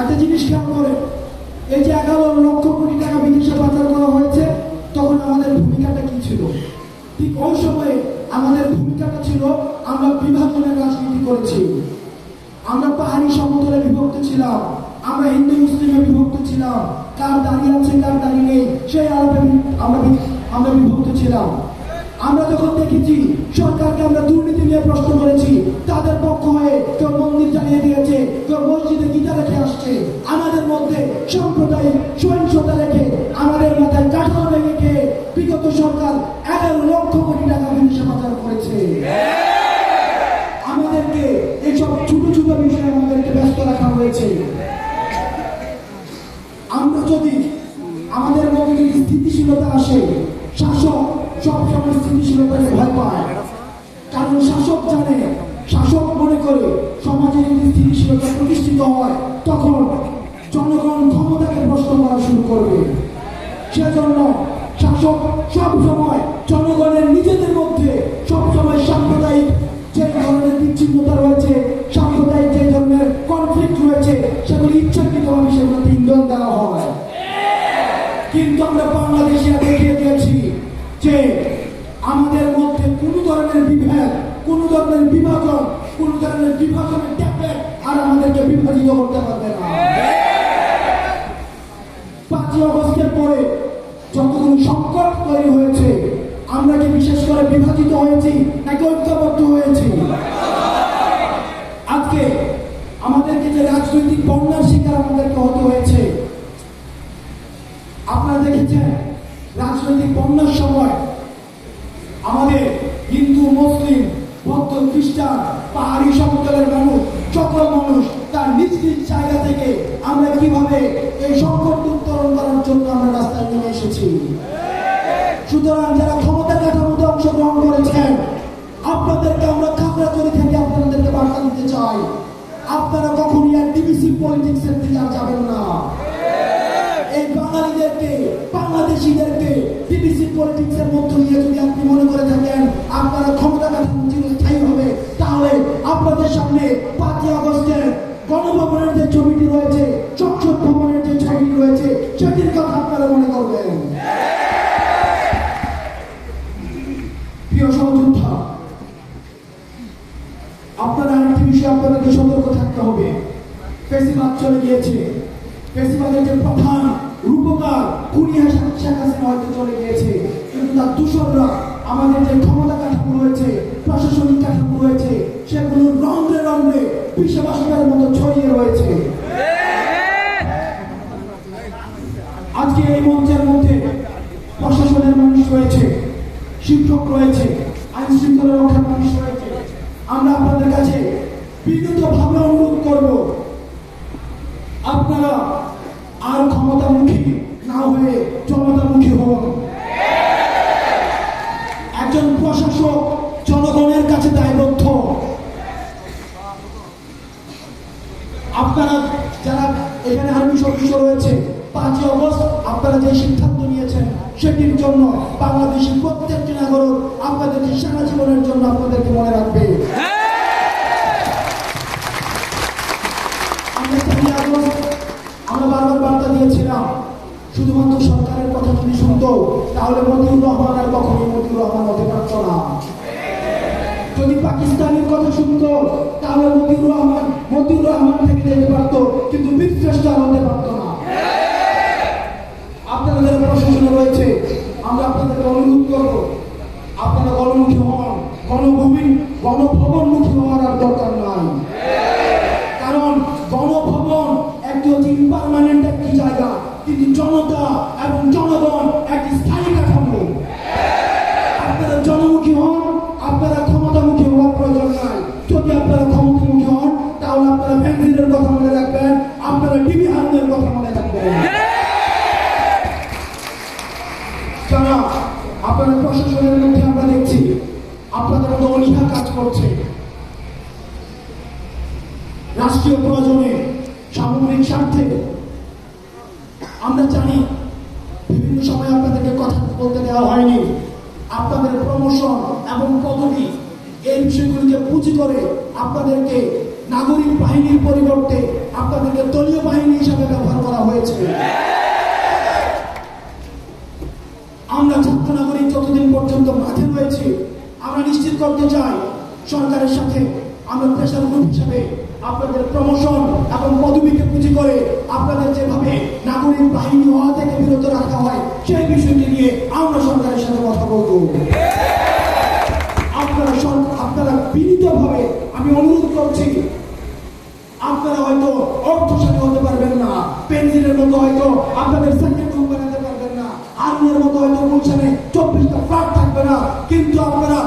একটা জিনিস খেয়াল করে, এই যে এগারো লক্ষ কোটি টাকা বিদেশে পাচার করা হয়েছে, তখন আমাদের ভূমিকাটা কি ছিল? ঠিক ওই সময়ে আমাদের ভূমিকাটা ছিল, আমরা বিভাজনের রাজনীতি করেছি। আমরা পাহাড়ি সমতলে বিভক্ত ছিলাম, আমরা হিন্দু মুসলিমে বিভক্ত ছিলাম। কার দাঁড়িয়ে আছে, কার দাঁড়িয়ে নেই, সেই আলাপে আমরা আমরা বিভক্ত ছিলাম। আমরা যখন দেখেছি, সরকারকে আমরা দুর্নীতি নিয়ে প্রশ্ন করেছি, তাদের পক্ষ হয়ে কেউ যদি স্থিতিশীলতা প্রতিষ্ঠিত হয়, তখন জনগণ ক্ষমতাকে প্রশ্ন করা শুরু করবে। সেজন্য শাসক সব জনগণের নিজেদের মধ্যে সব সাম্প্রদায়িক যে ধরনের বিচ্ছিন্নতা রয়েছে, সাম্প্রদায়িক যে ধরনের কনফ্লিক্ট রয়েছে, সেগুলি ইচ্ছাকৃতভাবে সেগুলোতে ইন্ধন দেওয়া হয়। কিন্তু আমরা বাংলাদেশিরা দেখিয়ে দিয়েছি যে আমাদের মধ্যে কোনো ধরনের বিভেদ, কোনো ধরনের বিভাজন কোনো ধরনের বিভাজনের ট্যাবলেট আর আমাদেরকে বিভাজিত করতে পারবে না। পাঁচই অগস্টের পরে যতগুলো সংকট তৈরি হয়েছে, আমরা কি বিশেষ করে বিভাজিত হয়েছি নাকি ঐক্যবদ্ধ হয়েছি? আজকে আমাদেরকে যে রাজনৈতিক বন্যার শিকার আমাদেরকে হতে হয়েছে, আপনারা দেখেছেন রাজনৈতিক বন্যার সময় আমাদের হিন্দু, মুসলিম বৌদ্ধ খ্রিস্টান, পাহাড়ি সমতলের মানুষ, সকল মানুষ তার নিজ নিজ জায়গা থেকে আমরা কীভাবে এই সংকট উত্তরণ করার জন্য আমরা রাস্তায় নেমে এসেছি। সুতরাং যারা ক্ষমতা কাঠামোতে অংশগ্রহণ করেছেন, আপনাদেরকে আমরা খাগড়াছড়ি থেকে আপনাদেরকে বার্তা দিতে চাই। আপনারা কখনই আর ডিবিসি পলিটিক্সের দিকে আর যাবেন না। এই বাঙালিদেরকে, বাংলাদেশিদেরকে ডিবিসি পলিটিক্সের মধ্য দিয়ে যদি আপনি মনে করে থাকেন, আপনারা ক্ষমতা আপনাদের সামনে আজকে এই মঞ্চের মধ্যে প্রশাসনের মানুষ রয়েছে, শিক্ষক রয়েছে আইন শৃঙ্খলা রক্ষার মানুষ রয়েছে। আমরা আপনাদের কাছে বিনীতভাবে অনুরোধ করব, আপনারা আর ক্ষমতামুখী না হয়ে জনতামুখী হন। একজন প্রশাসক জনগণের কাছে দায়বদ্ধ। আপনারা যারা এখানে আর্মি সদস্য রয়েছে পাঁচই অগস্ট আপনারা যে সিদ্ধান্ত নিয়েছেন সেটির জন্য বাংলাদেশের প্রত্যেকটি নাগরিক আপনাদেরকে সারা জীবনের জন্য আপনাদেরকে মনে রাখবে। শুধুমাত্র সরকারের কথা যদি শুনতো, তাহলে মতিউর রহমান আর কখনোই মতিউর রহমান হতে পারত না। যদি পাকিস্তানের কথা শুনতো, তাহলে মতিউর রহমান মতিউর রহমান থেকে যেতে পারতো, কিন্তু আর হতে পারতো না। আপনারা যারা প্রশাসনে রয়েছে, আমরা আপনাদেরকে অনুরোধ করব, আপনারা গণমুখী হন, গণভূমি, গণভবনমুখী হওয়ার আর দরকার নাই। কারণ গণভবন একটি অতি ইম্পারমানেন্ট একটি জায়গা, কিন্তু জনতা এবং জনগণ একটি স্থায়ী কাঠামো। আপনারা জনমুখী হন, আপনারা ক্ষমতামুখী হওয়ার প্রয়োজন নাই। যদি আপনারা ক্ষমতামুখী হন, তাহলে আপনারা ব্যাংকের কথা মনে রাখবেন, আপনারা টিভি হারনের কথা মনে রাখবেন যারা আপনারা প্রশাসনের মধ্যে আমরা দেখছি আপনাদের মধ্যে অনীহা কাজ করছে রাষ্ট্রীয় প্রয়োজনে সামগ্রিক স্বার্থে আমরা জানি বিভিন্ন সময় আপনাদেরকে কথা বলতে দেওয়া হয়নি। আপনাদের প্রমোশন এবং পদবি এই বিষয়গুলিকে পুঁজি করে আপনাদেরকে নাগরিক বাহিনীর পরিবর্তে আপনাদেরকে দলীয় বাহিনী হিসাবে ব্যবহার করা হয়েছে আমরা ছাত্র নাগরিক যতদিন পর্যন্ত মাঠে রয়েছে আমরা নিশ্চিত করতে চাই সরকারের সাথে আমরা প্রেশার গ্রুপ হিসাবে আপনাদের প্রমোশন এবং পদবিকে পুঁজি করে আপনাদের যেভাবে নাগরিক বাহিনী হওয়া থেকে বিরত রাখা হয় সেই বিষয়টি নিয়ে আমরা সরকারের সাথে কথা বলব আপনারা আপনারা বিনীতভাবে আমি অনুরোধ করছি, আপনারা হয়তো অর্থশালী হতে পারবেন না, পেন্সিলের মতো হয়তো আপনাদের সেকেন্ড রুম বানাতে পারবেন না আর্মির মতো হয়তো গুলশানে চব্বিশটা ফ্ল্যাট থাকবে না, কিন্তু আপনারা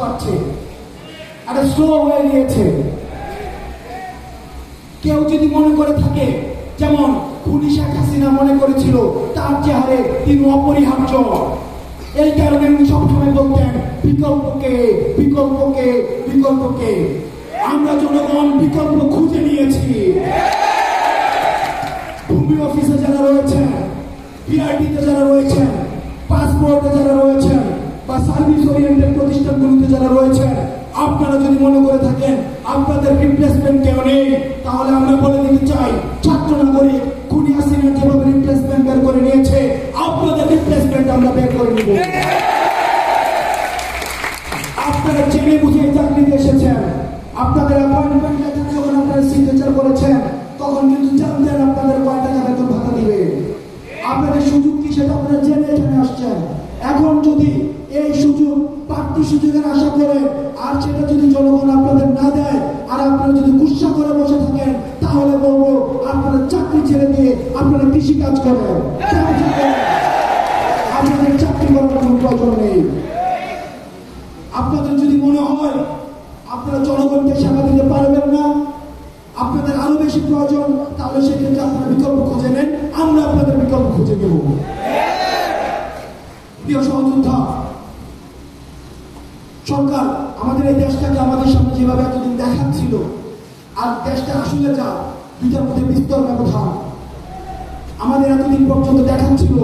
পাচ্ছে একটা স্লো হয়ে গিয়েছে। কেউ যদি মনে করে থাকে, যেমন খুনি শেখ হাসিনা মনে করেছিল, তার চেহারে তিনি অপরিহার্য। এই কারণে উনি সবসময় বলতেন, বিকল্পকে বিকল্পকে বিকল্পকে। আমরা জনগণ বিকল্প খুঁজে নিয়েছি। ভূমি অফিসে যারা রয়েছেন পিআরটিতে যারা রয়েছেন পাসপোর্টে যারা রয়েছেন বা সার্ভিস ওরিয়েন্টেড প্রতিষ্ঠানগুলোতে যারা রয়েছেন, আপনারা যদি মনে করে থাকেন, আপনাদের রিপ্লেসমেন্ট কেউ নেই, তাহলে আমরা বলে দিতে চাই, ছাত্র নাগরিক খুনি হাসিনা যেভাবে রিপ্লেসমেন্ট বের করে নিয়েছে, আপনাদের রিপ্লেসমেন্ট আমরা বের করে নিব। আপনারা জেনে বুঝে চাকরিতে এসেছেন, আপনাদের অ্যাপয়েন্টমেন্ট লেটার যখন আপনারা সিগনেচার করেছেন, তখন কিন্তু জানতেন আপনাদের কয় টাকা বেতন ভাতা দিবে। আপনাদের সুযোগ কি সেটা আপনারা জেনে এখানে আসছেন এখন যদি এই সুযোগ প্রাপ্তি সুযোগের আশা করেন, আর সেটা যদি জনগণ আপনাদের না দেয়, আর আপনারা যদি গুসা করে বসে থাকেন, তাহলে বলব, আপনারা চাকরি ছেড়ে দিয়ে আপনারা কৃষি কাজ করেন। আপনাদের চাকরি করার কোনো প্রয়োজন নেই আপনাদের যদি মনে হয়, আপনারা জনগণকে সেবা দিতে পারবেন না, আপনাদের আরও বেশি প্রয়োজন, তাহলে সেক্ষেত্রে আপনারা বিকল্প খুঁজে নেন, আমরা আপনাদের বিকল্প খুঁজে দেব প্রিয় সহযোদ্ধা সরকার আমাদের এই দেশটাকে আমাদের সামনে যেভাবে এতদিন দেখাচ্ছিল, আর দেশটা আসলে যা দুটার মধ্যে বিস্তর ব্যবধান। আমাদের এতদিন পর্যন্ত দেখাচ্ছিল,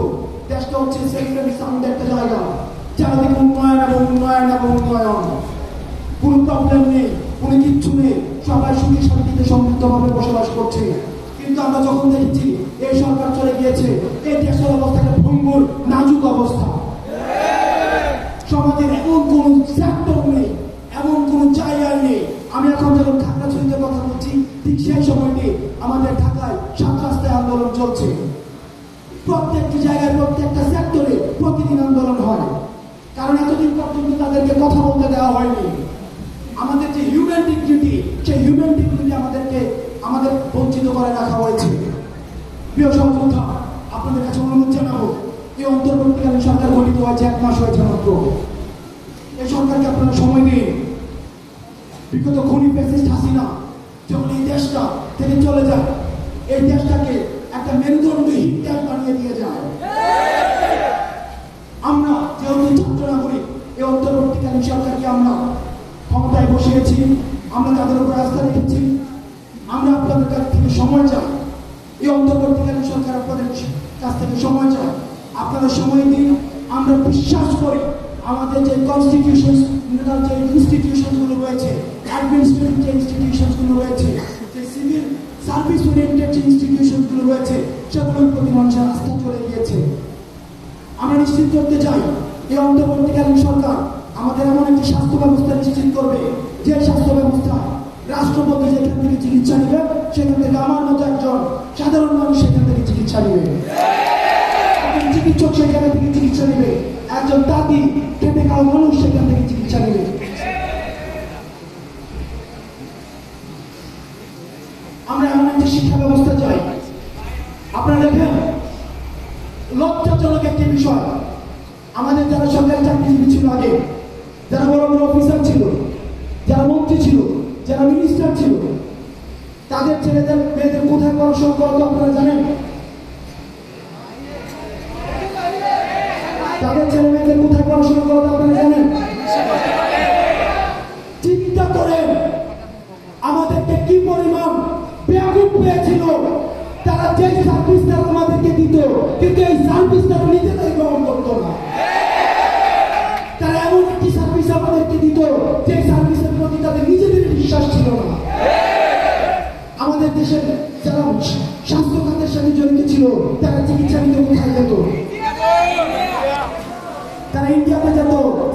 দেশটা হচ্ছে সেকুলারি সাউন্ড একটা জায়গা চারিদিকে উন্নয়ন এবং উন্নয়ন এবং উন্নয়ন। কোনো প্রবলেম নেই, কোনো কিচ্ছু নেই, সবাই সুখী শান্তিতে সমৃদ্ধভাবে বসবাস করছে। কিন্তু আমরা যখন দেখেছি, এই সরকার চলে গিয়েছে, এই দেশের অবস্থাটা ভঙ্গুর, নাজুক অবস্থা। সমাজের সেক্টর নেই এমন কোন জায়গা নেই। আমি এখন যখন খাগড়াছড়িতে কথা বলছি, ঠিক সেই সময়টি আমাদের ঢাকায় সাত আন্দোলন চলছে। প্রত্যেকটি জায়গায়, প্রত্যেকটা সেক্টরে প্রতিদিন আন্দোলন হয়। কারণ এতদিন পর্যন্ত তাদেরকে কথা বলতে দেওয়া হয়নি। আমাদের যে হিউম্যান ডিগনিটি সেই হিউম্যান ডিগনিটি আমাদেরকে, আমাদের বঞ্চিত করে রাখা হয়েছে। প্রিয় সহযোদ্ধা আপনাদের কাছে অনুরোধ জানাব, এই অন্তর্বর্তীকালীন সরকার গঠিত হয়েছে এক মাস হয়েছে মাত্র। এই সরকারকে আপনারা সময় দিন বিগত খনি প্রেসিডেন্ট হাসিনা যখন এই দেশটা থেকে চলে যায়, এই দেশটাকে একটা মেরুদণ্ডহীন দেশ বানিয়ে দিয়ে যায়। আমরা যেহেতু ছাত্র নাগরিক, এই অন্তর্বর্তীকালীন সরকারকে আমরা ক্ষমতায় বসিয়েছি, আমরা তাদের উপর আস্থা রেখেছি, আমরা আপনাদের কাছ থেকে সময় চাই। এই অন্তর্বর্তীকালীন সরকার আপনাদের কাছ থেকে সময় চাই। আপনারা সময় দিন, আমরা বিশ্বাস করি আমাদের যে কনস্টিটিউশন যে ইনস্টিটিউশনগুলো রয়েছে অ্যাডমিনিস্ট্রেটিভ যে ইনস্টিটিউশনগুলো রয়েছে, যে সিভিল সার্ভিস ওরিয়েন্টেড যে ইনস্টিটিউশনগুলো রয়েছে, সেগুলোর প্রতি মানুষের আস্থা চলে গিয়েছে। আমরা নিশ্চিত করতে চাই, এই অন্তর্বর্তীকালীন সরকার আমাদের এমন একটি স্বাস্থ্য ব্যবস্থা নিশ্চিত করবে, যে স্বাস্থ্য ব্যবস্থা রাষ্ট্রপতি যেখান থেকে চিকিৎসা নেবে, সেখান থেকে আমার মতো একজন সাধারণ মানুষ সেখান থেকে চিকিৎসা নেবে। চিকিৎসক সেখানে থেকে চিকিৎসা নেবে। একজন দাদি খেতে খাওয়া মানুষ সেখান থেকে চিকিৎসা নেবে। আমরা এমন একটা শিক্ষা ব্যবস্থা চাই। আপনারা দেখেন, লজ্জাজনক একটি বিষয়। আমাদের যারা সরকারি চাকরিজীবী ছিল আগে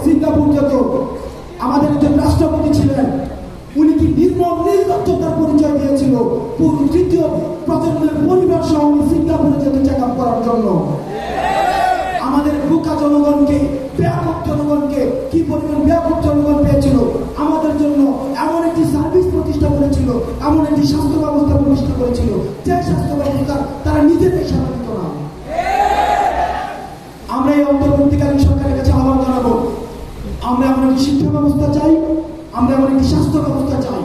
সিঙ্গাপুর যেত আমাদের একজন রাষ্ট্রপতি ছিলেন, উনি কি নির্মম নির্লজ্জতার পরিচয় দিয়েছিল তৃতীয় প্রজন্মের পরিবার সহ উনি সিঙ্গাপুরে যেত চেক আপ করার জন্য? আমাদের বুকা জনগণকে, ব্যাপক জনগণকে, কি পরিমাণ ব্যাপক জনগণ পেয়েছিল? আমাদের জন্য এমন একটি সার্ভিস প্রতিষ্ঠা করেছিল, এমন একটি স্বাস্থ্য ব্যবস্থা প্রতিষ্ঠা করেছিল, যে স্বাস্থ্য ব্যবস্থা তারা নিজেদের না। আমরা এই অন্তর্বর্তীকালীন সরকারের কাছে আহ্বান জানাব আমরা এমন একটি শিক্ষা ব্যবস্থা চাই, আমরা এমন একটি স্বাস্থ্য ব্যবস্থা চাই,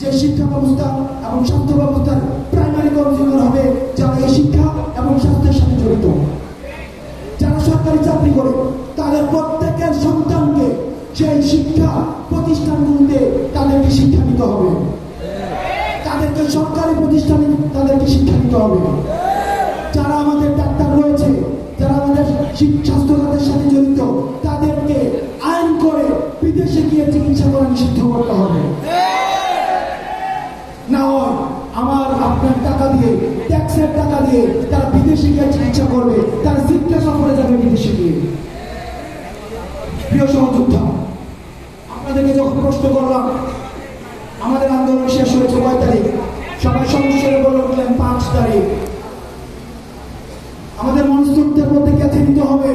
যে শিক্ষা ব্যবস্থা এবং স্বাস্থ্য ব্যবস্থার প্রাইমারি কনজিউমার হবে যারা এই শিক্ষা এবং স্বাস্থ্যের সাথে জড়িত। যারা সরকারি চাকরি করে, তাদের প্রত্যেকের সন্তানকে সেই শিক্ষা প্রতিষ্ঠানগুলোতে তাদেরকে শিক্ষা নিতে হবে। তাদেরকে সরকারি প্রতিষ্ঠানে তাদেরকে শিক্ষা নিতে হবে। যারা আমাদের ডাক্তার রয়েছে, যারা আমাদের শিক- স্বাস্থ্য খাতের সাথে জড়িত তাদেরকে আইন করে বিদেশে গিয়ে চিকিৎসা করা নিষিদ্ধ করতে হবে না হয় আমার আপনার টাকা দিয়ে ট্যাক্সের টাকা দিয়ে তারা বিদেশে গিয়ে চিকিৎসা করবে তারা শিক্ষা সফরে যাবে বিদেশে গিয়ে প্রিয় সহযোদ্ধা আপনাদেরকে যখন প্রশ্ন করলাম আমাদের আন্দোলন শেষ হয়েছে কয় তারিখ সবাই সংসদে বলে উঠলেন পাঁচ তারিখ আমাদের মনস্তত্বের মধ্যে গেঁথে নিতে হবে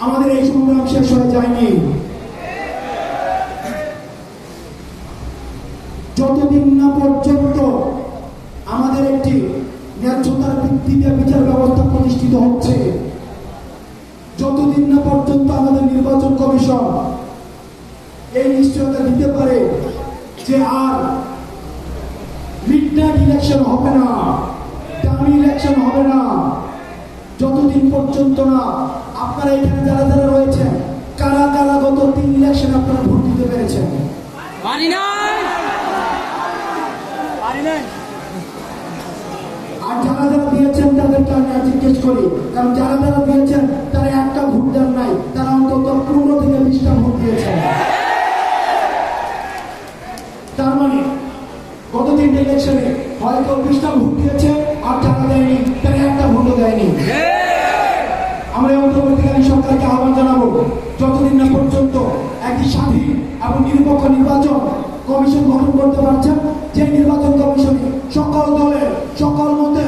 আমাদের এই সংগ্রাম শেষ হয়ে যায়নি যতদিন না পর্যন্ত আমাদের একটি ন্যায্যতার ভিত্তিতে বিচার ব্যবস্থা প্রতিষ্ঠিত হচ্ছে, যতদিন না পর্যন্ত আমাদের নির্বাচন কমিশন এই নিশ্চয়তা দিতে পারে যে আর মিডনাইট ইলেকশন হবে না ডামি ইলেকশন হবে না, যতদিন পর্যন্ত না আপনারা এখানে যারা যারা রয়েছেন কারা কারা গত তিন ইলেকশন আপনারা ভোট দিতে পেরেছেন। পারি নাই। পারি নাই। আর যারা যারা দিয়েছেন তাদেরকে আমি আর জিজ্ঞেস করি কারণ যারা যারা দিয়েছেন তারা একটা ভোট দেন নাই তারা অন্তত পনেরো থেকে বিশটা ভোট দিয়েছেন। তার মানে গত তিনটে ইলেকশনে হয়তো বিশটা ভোট দিয়েছে আর যারা দেয়নি তারা একটা ভোটও দেয়নি। আমরা অন্তর্বর্তীকালীন সরকারকে আহ্বান জানাব, যতদিন না পর্যন্ত একটি স্বাধীন এবং নিরপেক্ষ নির্বাচন কমিশন গঠন করতে পারছেন যে নির্বাচন কমিশনে সকল দলের, সকল মতে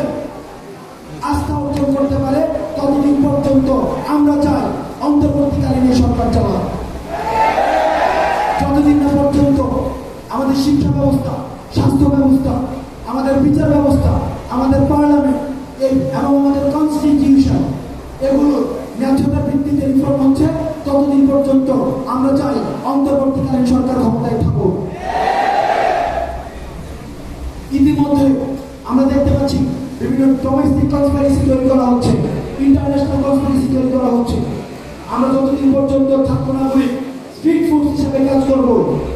আস্থা অর্জন করতে পারে, ততদিন পর্যন্ত আমরা চাই অন্তর্বর্তীকালীন এই সরকার চালা যতদিন না পর্যন্ত আমাদের শিক্ষা ব্যবস্থা, স্বাস্থ্য ব্যবস্থা, আমাদের বিচার ব্যবস্থা, আমাদের পার্লামেন্ট, এই এবং আমাদের এগুলো ন্যায্যতার ভিত্তিতে রিফর্ম হচ্ছে, ততদিন পর্যন্ত আমরা চাই অন্তর্বর্তীকালীন সরকার ক্ষমতায় থাকুক। ইতিমধ্যে আমরা দেখতে পাচ্ছি বিভিন্ন ডোমেস্টিক কনস্পারেসি তৈরি করা হচ্ছে ইন্টারন্যাশনাল কনস্পারেসি তৈরি করা হচ্ছে। আমরা যতদিন পর্যন্ত ছাত্র নাগরিক স্ট্রিট ফুড হিসেবে কাজ করব,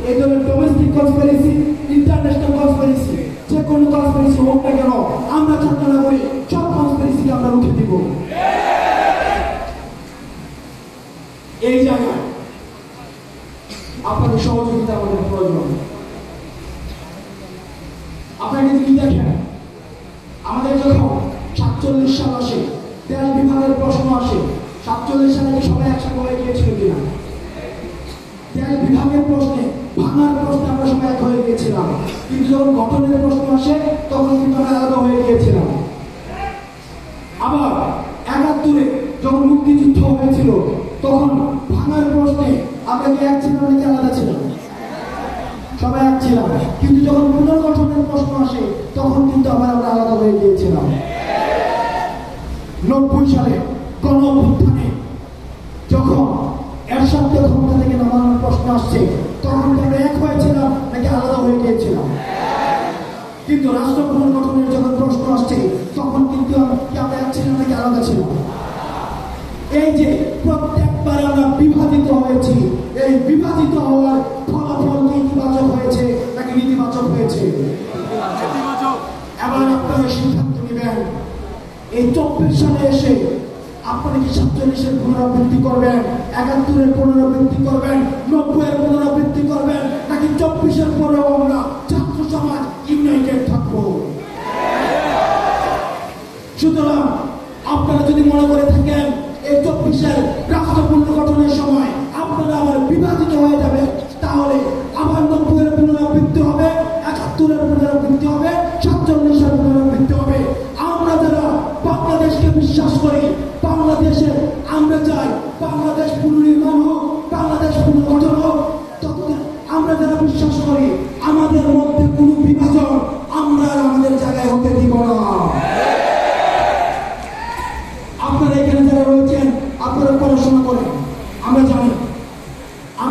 এই ধরনের ডোমেস্টিক কনস্পারেসি ইন্টারন্যাশনাল কনস্পারেসি যে কোনো কনস্পারেসি হোক না কেন, আমরা ছাত্র নাগরিক সব কনস্পারেসিকে আমরা রুখে দিব। এই জায়গায় আপনাদের সহযোগিতা আমাদের প্রয়োজন। আপনারা কিন্তু কি দেখেন? আমাদের যখন সাতচল্লিশ সাল আসে, তেল বিভাগের প্রশ্ন আসে, সাতচল্লিশ সালে কি সবাই একসাথে হয়ে গিয়েছিল কিনা? তেল বিভাগের প্রশ্নে, ভাঙার প্রশ্নে আমরা সবাই এক হয়ে গিয়েছিলাম। কিন্তু যখন গঠনের প্রশ্ন আসে, তখন কিন্তু আমরা আলাদা হয়ে গিয়েছিলাম। আবার একাত্তরে যখন মুক্তিযুদ্ধ হয়েছিল তখন ভাঙার প্রশ্নে আমরা কি এক ছিলাম নাকি আলাদা ছিলাম? সবাই এক ছিলাম। কিন্তু যখন পুনর্গঠনের প্রশ্ন আসে, তখন কিন্তু আবার আমরা আলাদা হয়ে গিয়েছিলাম। নব্বই সালে গণ অভ্যুত্থানে যখন এরশাদকে ক্ষমতা থেকে নামানোর প্রশ্ন আসছে, তখন কি আমরা এক হয়েছিলাম নাকি আলাদা হয়ে গিয়েছিলাম? কিন্তু রাষ্ট্র পুনর্গঠনের যখন প্রশ্ন আসছে, তখন কিন্তু আমরা এক ছিলাম নাকি আলাদা ছিলাম? এই যে প্রত্যেকবার আমরা বিভাজিত হয়েছি এই বিভাজিত হওয়ার ফলাফল ইতিবাচক হয়েছে নাকি নেতিবাচক হয়েছে? এবার আপনারা সিদ্ধান্ত নেবেন। এই চব্বিশ সালে এসে আপনারা কি সাতচল্লিশের পুনরাবৃত্তি করবেন একাত্তরের পুনরাবৃত্তি করবেন নব্বইয়ের পুনরাবৃত্তি করবেন নাকি চব্বিশের পরেও আমরা ছাত্র সমাজ ইউনাইটেড থাকব? সুতরাং আপনারা যদি মনে করে থাকেন এই চব্বিশের রাষ্ট্র পুনর্গঠনের সময় আপনারা আবার বিভাজিত হয়ে যাবে